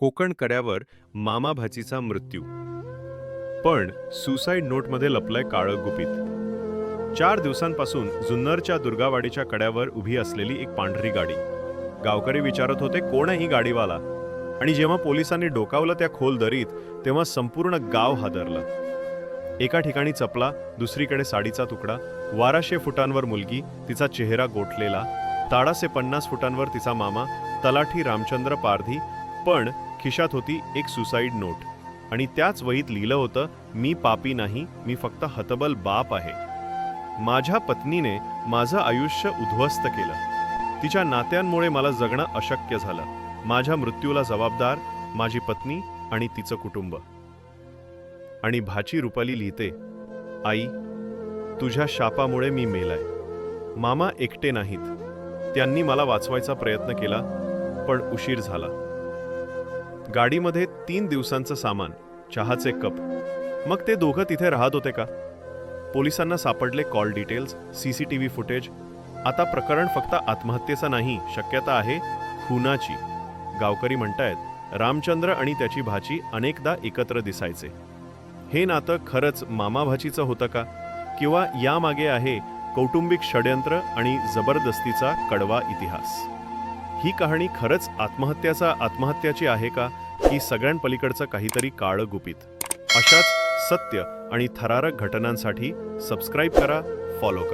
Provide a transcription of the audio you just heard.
कोकण कड्यावर मामा भाचीचा मृत्यू. पण सुसाईड नोटमध्ये लपलंय काळं गुपित चार दिवसांपासून जुन्नरच्या दुर्गावाडीच्या कड्यावर उभी असलेली एक पांढरी गाडी. गावकरी विचारत होते कोण आहे ही गाडीवाला? आणि जेव्हा पोलिसांनी डोकावलं त्या खोल दरीत तेव्हा संपूर्ण गाव हादरलं. एका ठिकाणी चपला दुसरीकडे साडीचा तुकडा वाराशे फुटांवर मुलगी तिचा चेहरा गोठलेला ताडासे पन्नास फुटांवर तिचा मामा तलाठी रामचंद्र पारधी पण खिशात होती एक सुसाईड नोट. आणि त्याच वहीत लिहिलं होतं मी पापी नाही मी फक्त हतबल बाप आहे. माझ्या पत्नीने माझं आयुष्य उद्ध्वस्त केलं. तिच्या नात्यांमुळे मला जगणं अशक्य झालं. माझ्या मृत्यूला जबाबदार माझी पत्नी आणि तिचं कुटुंब. आणि भाची रुपाली लिहिते आई तुझ्या शापामुळे मी मेलाय. मामा एकटे नाहीत. त्यांनी मला वाचवायचा प्रयत्न केला पण उशीर झाला. गाडीमध्ये तीन दिवसांचं सामान चहाचे कप. मग ते दोघं तिथे राहत होते का? पोलिसांना सापडले call details C C T V footage आता प्रकरण फक्त आत्महत्येचं नाही शक्यता आहे खुनाची. गावकरी म्हणतायत रामचंद्र आणि त्याची भाची अनेकदा एकत्र दिसायचे. हे नातं खरंच मामाभाचीचं होतं का? किंवा यामागे आहे कौटुंबिक षड्यंत्र आणि जबरदस्तीचा कडवा इतिहास. ही कहाणी खरंच आत्महत्याचा आत्महत्याची आहे का? की सगळ्यांपलीकडचं काहीतरी काळं गुपित. अशाच सत्य आणि थरारक घटनांसाठी सबस्क्राईब करा फॉलो करा.